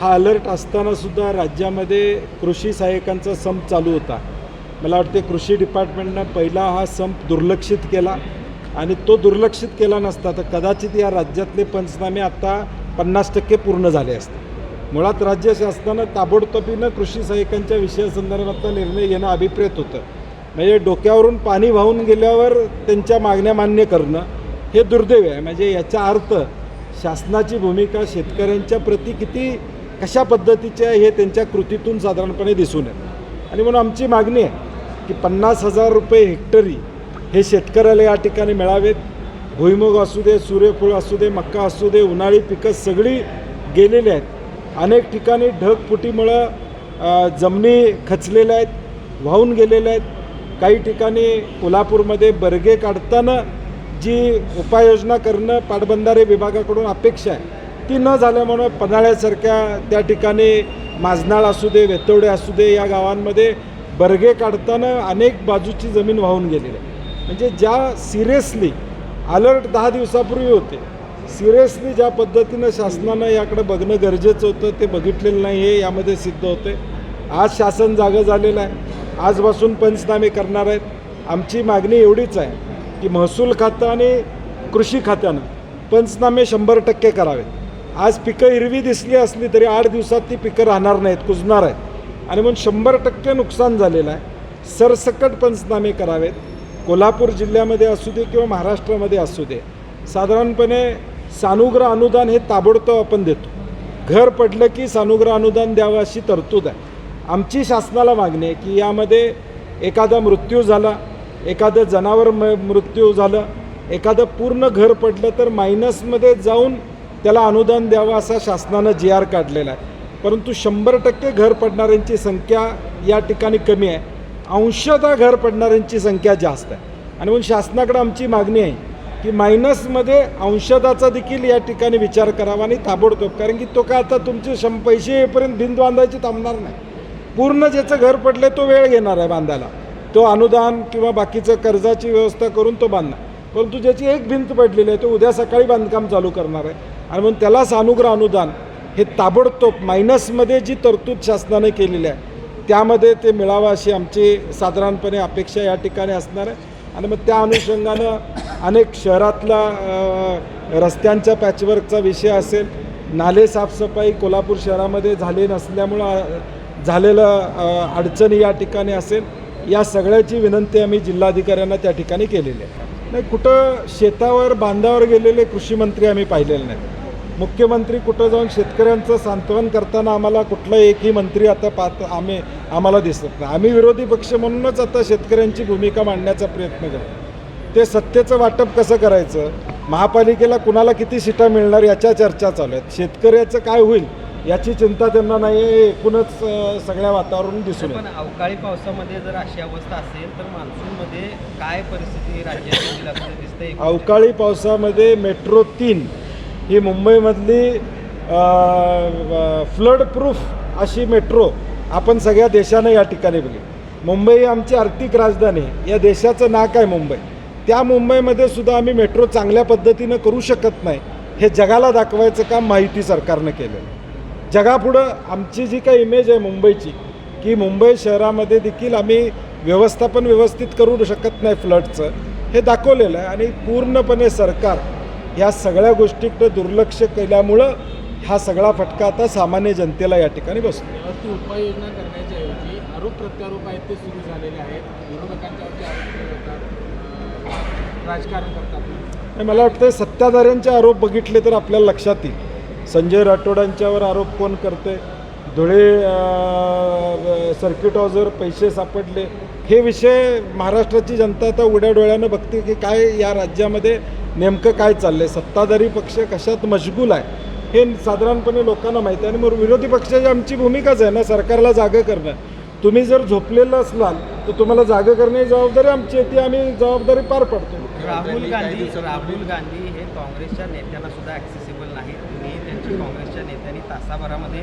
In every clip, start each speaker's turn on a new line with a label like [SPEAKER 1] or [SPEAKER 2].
[SPEAKER 1] हा अलर्ट असतानासुद्धा राज्यामध्ये कृषी सहाय्यकांचा संप चालू होता. मला वाटते कृषी डिपार्टमेंटनं पहिला हा संप दुर्लक्षित केला आणि तो दुर्लक्षित केला नसता तर कदाचित या राज्यातले पंचनामे आता पन्नास टक्के पूर्ण झाले असते मुळात राज्य शासनानं ताबडतोबीनं कृषी सहाय्यकांच्या विषयासंदर्भातला निर्णय घेणं अभिप्रेत होतं. म्हणजे डोक्यावरून पाणी वाहून गेल्यावर त्यांच्या मागण्या मान्य करणं हे दुर्दैव आहे. म्हणजे याचा अर्थ शासनाची भूमिका शेतकऱ्यांच्या प्रती किती कशा पद्धतीच्या आहे हे त्यांच्या कृतीतून साधारणपणे दिसून येतं. आणि म्हणून आमची मागणी आहे की पन्नास हजार रुपये हेक्टरी हे शेतकऱ्याला या ठिकाणी मिळावेत. भुईमुग असू दे सूर्यफूल असू दे मक्का असू दे उन्हाळी पिकं सगळी गेलेली आहेत. अनेक ठिकाणी ढगफुटीमुळं जमिनी खचलेल्या आहेत वाहून गेलेल्या आहेत. काही ठिकाणी कोल्हापूरमध्ये बर्गे काढताना जी उपाययोजना करणं पाटबंधारे विभागाकडून अपेक्षा आहे ती न झाल्यामुळं पन्हाळ्यासारख्या त्या ठिकाणी माजनाळ असू दे वेतवडे असू दे या गावांमध्ये बर्गे काढताना अनेक बाजूची जमीन वाहून गेलेली आहे. म्हणजे ज्या सिरियसली अलर्ट दहा दिवसापूर्वी होते सिरियसली ज्या पद्धतीनं शासनानं याकडे बघणं गरजेचं होतं ते बघितलेलं नाही हे यामध्ये सिद्ध होते. आज शासन जागं झालेलं आहे. आजपासून पंचनामे करणार आहेत. आमची मागणी एवढीच आहे की महसूल खातं आणि कृषी खात्यानं पंचनामे शंभर टक्के करावेत. आज पिकं हिरवी दिसली असली तरी आठ दिवसात ती पिकं राहणार नाहीत कुजणार आहेत. आणि म्हणून शंभर टक्के नुकसान झालेलं आहे. सरसकट पंचनामे करावेत. कोल्हापूर जिल्ह्यामध्ये असू दे किंवा महाराष्ट्रामध्ये असू दे. साधारणपणे सानुग्रह अनुदान हे ताबडतोब आपण देतो. घर पडलं की सानुग्रह अनुदान द्यावं अशी तरतूद आहे. आमची शासनाला मागणी आहे की यामध्ये एखादा मृत्यू झाला एखादं जनावर म मृत्यू झालं एखादं पूर्ण घर पडलं तर मायनसमध्ये जाऊन त्याला अनुदान द्यावं असा शासनानं जी आर काढलेला आहे. परंतु शंभर टक्के घर पडणाऱ्यांची संख्या या ठिकाणी कमी आहे. अंशतः घर पडणाऱ्यांची संख्या जास्त आहे. आणि म्हणून शासनाकडे आमची मागणी आहे की मायनसमध्ये अंशदाचा देखील या ठिकाणी विचार करावा आणि ताबडतोब कारण की तो काय आता तुमचे शं पैसे येईपर्यंत भिंत बांधायची थांबणार नाही. पूर्ण ज्याचं घर पडलं तो वेळ घेणार आहे बांधायला. तो अनुदान किंवा बाकीचं कर्जाची व्यवस्था करून तो बांधणार. परंतु ज्याची एक भिंत पडलेली आहे तो उद्या सकाळी बांधकाम चालू करणार आहे. आणि म्हणून त्याला सानुग्रह अनुदान हे ताबडतोब मायनसमध्ये जी तरतूद शासनाने केलेली आहे त्यामध्ये ते मिळावं अशी आमची साधारणपणे अपेक्षा या ठिकाणी असणार आहे. आणि मग त्या अनुषंगानं अनेक शहरातला रस्त्यांच्या पॅचवर्कचा विषय असेल नाले साफसफाई कोल्हापूर शहरामध्ये झाले नसल्यामुळं झालेलं अडचणी या ठिकाणी असेल या सगळ्याची विनंती आम्ही जिल्हाधिकाऱ्यांना त्या ठिकाणी केलेली आहे. नाही कुठं शेतावर बांधावर गेलेले कृषी मंत्री आम्ही पाहिलेले नाही मुख्यमंत्री कुठं जाऊन शेतकऱ्यांचं सांत्वन करताना आम्हाला कुठला एकही मंत्री आता पाहत आम्ही आम्हाला दिसत नाही. आम्ही विरोधी पक्ष म्हणूनच आता शेतकऱ्यांची भूमिका मांडण्याचा प्रयत्न करतो. ते सत्तेचं वाटप कसं करायचं? महापालिकेला कुणाला किती सीटा मिळणार याच्या चर्चा चालू आहेत. शेतकऱ्याचं काय होईल? याची चिंता त्यांना नाही आहे एकूणच सगळ्या वातावरण दिसून
[SPEAKER 2] पण अवकाळी पावसामध्ये जर अशी अवस्था असेल तर मान्सूनमध्ये काय परिस्थिती राज्यात दिसतंय
[SPEAKER 1] अवकाळी पावसामध्ये मेट्रो तीन ही मुंबईमधली फ्लड प्रूफ अशी मेट्रो आपण सगळ्या देशानं या ठिकाणी बघली मुंबई ही आमची आर्थिक राजधानी. या देशाचं नाक आहे मुंबई. त्या मुंबईमध्ये सुद्धा आम्ही मेट्रो चांगल्या पद्धतीनं करू शकत नाही हे जगाला दाखवायचं काम माहिती सरकारनं केलेलं आहे. जगापुढं आमची जी काही इमेज आहे मुंबईची की मुंबई शहरामध्ये देखील आम्ही व्यवस्थापन व्यवस्थित करू शकत नाही फ्लडचं हे दाखवलेलं आहे. आणि पूर्णपणे सरकार ह्या सगळ्या गोष्टीकडे दुर्लक्ष केल्यामुळं हा सगळा फटका आता सामान्य जनतेला या ठिकाणी बसतो.
[SPEAKER 3] ती उपाययोजना करण्याच्या ऐवजी आरोप प्रत्यारोप आहेत ते सुरू झालेले आहेत. विरोधकांच्यावरती आरोप केले जातात अं, राजकारण करतात.
[SPEAKER 1] आणि मला वाटतं सत्ताधाऱ्यांचे आरोप बघितले तर आपल्याला लक्षात येईल. संजय राठोडांच्यावर आरोप कोण करते? धुळे सर्किट हाऊसवर पैसे सापडले. हे विषय महाराष्ट्राची जनता आता उड्या डोळ्यानं बघते की काय या राज्यामध्ये नेमकं काय चाललं आहे सत्ताधारी पक्ष कशात मशगूल आहे? हे साधारणपणे लोकांना माहिती आहे आणि मग विरोधी पक्षाची आमची भूमिकाच आहे ना सरकारला जागं करणं. तुम्ही जर झोपलेलं असलाल तर तुम्हाला जागं करण्याची जबाबदारी आमची आहे ती आम्ही जबाबदारी पार पाडतो.
[SPEAKER 2] राहुल गांधी राहुल गांधी हे काँग्रेसच्या नेत्यांना सुद्धा ॲक्सेसिबल नाहीत. तुम्ही काँग्रेसच्या नेत्यांनी तासाभरामध्ये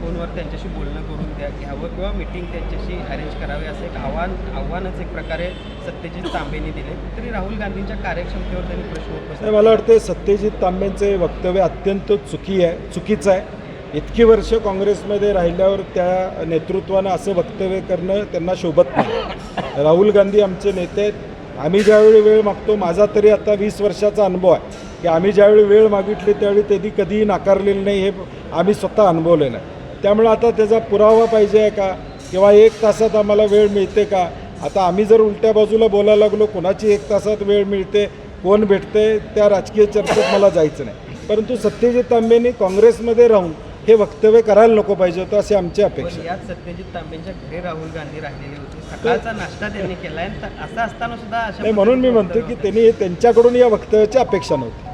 [SPEAKER 2] फोनवर त्यांच्याशी बोलणं करून द्या घ्यावं किंवा मिटिंग त्यांच्याशी अरेंज करावी असं एक आव्हान आव्हानच एक प्रकारे सत्यजित तांबेंनी दिले. तरी राहुल गांधींच्या कार्यक्षमतेवर त्यांनी प्रश्न उपस्थित
[SPEAKER 1] मला वाटते सत्यजित तांबेंचे वक्तव्य अत्यंत चुकी आहे चुकीचं आहे. इतकी वर्ष काँग्रेसमध्ये राहिल्यावर त्या नेतृत्वानं असं वक्तव्य करणं त्यांना शोभत नाही. राहुल गांधी आमचे नेते आहेत. आम्ही ज्यावेळी वेळ मागतो माझा तरी आता वीस वर्षाचा अनुभव आहे. की आम्ही ज्यावेळी वेळ मागितली त्यावेळी त्यांनी कधीही नाकारलेलं नाही हे आम्ही स्वतः अनुभवलेलं आहे त्यामुळे आता त्याचा पुरावा पाहिजे आहे का? किंवा एक तासात आम्हाला वेळ मिळते का? आता आम्ही जर उलट्या बाजूला बोलायला लागलो कोणाची एक तासात वेळ मिळते कोण भेटते त्या राजकीय चर्चेत मला जायचं नाही. परंतु सत्यजित तांबेंनी काँग्रेसमध्ये राहून हे वक्तव्य करायला नको पाहिजे होतं अशी आमची अपेक्षा
[SPEAKER 2] याच सत्यजित तांबेंच्या घरी राहुल गांधी राहिलेले होते. सकाळचा नाश्ता त्यांनी तर असं असताना सुद्धा
[SPEAKER 1] नाही म्हणून मी म्हणतो की त्यांनी त्यांच्याकडून या वक्तव्याची अपेक्षा नव्हती.